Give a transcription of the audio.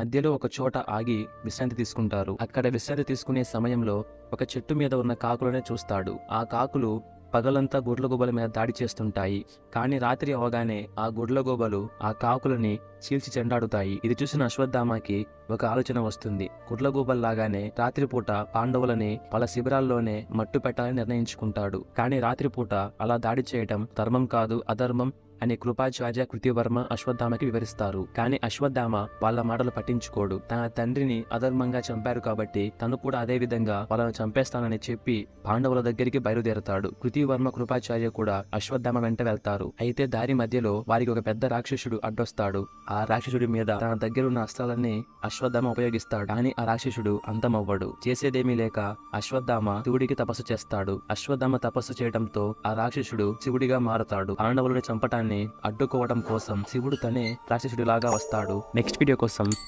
మధ్యలో ఒక చోట ఆగి విశ్రాంతి తీసుకుంటారు. అక్కడ విశ్రాంతి తీసుకునే సమయంలో ఒక చెట్టు మీద ఉన్న కాకులనే చూస్తాడు. ఆ కాకులు పగలంతా గుడ్లగూబల మీద దాడి చేస్తుంటాయి. కానీ రాత్రి అవగానే ఆ గుడ్లగూబలు ఆ కాకులని చీల్చి చెండాడుతాయి. ఇది చూసిన అశ్వత్థామకి ఒక ఆలోచన వస్తుంది. గుడ్లగూబల్లాగానే రాత్రిపూట పాండవులని పల శిబిరాల్లోనే మట్టు పెట్టాలని నిర్ణయించుకుంటాడు. కానీ రాత్రిపూట అలా దాడి చేయటం ధర్మం కాదు అధర్మం. అని కృపాచార్య కృతివర్మ అశ్వత్థామకి వివరిస్తారు. కానీ అశ్వత్థామ వాళ్ళ మాటలు పట్టించుకోడు. తన తండ్రిని అధర్మంగా చంపారు కాబట్టి తను కూడా అదే విధంగా వాళ్ళను చంపేస్తానని చెప్పి పాండవుల దగ్గరికి బయలుదేరతాడు. కృతివర్మ కృపాచార్య కూడా అశ్వత్థామ వెంట వెళ్తారు. అయితే దారి మధ్యలో వారికి ఒక పెద్ద రాక్షసుడు అడ్డొస్తాడు. ఆ రాక్షసుడి మీద తన దగ్గర ఉన్న అస్త్రాలన్నీ అశ్వత్థామ ఉపయోగిస్తాడు. కానీ ఆ రాక్షసుడు అంతమవ్వడు. చేసేదేమీ లేక అశ్వత్థామ శివుడికి తపస్సు చేస్తాడు. అశ్వత్థామ తపస్సు చేయడంతో ఆ రాక్షసుడు శివుడిగా మారతాడు. పాండవులను చంపటాన్ని అడ్డుకోవడం కోసం శివుడు తనే రాక్షసుడిలాగా వస్తాడు. నెక్స్ట్ వీడియో కోసం.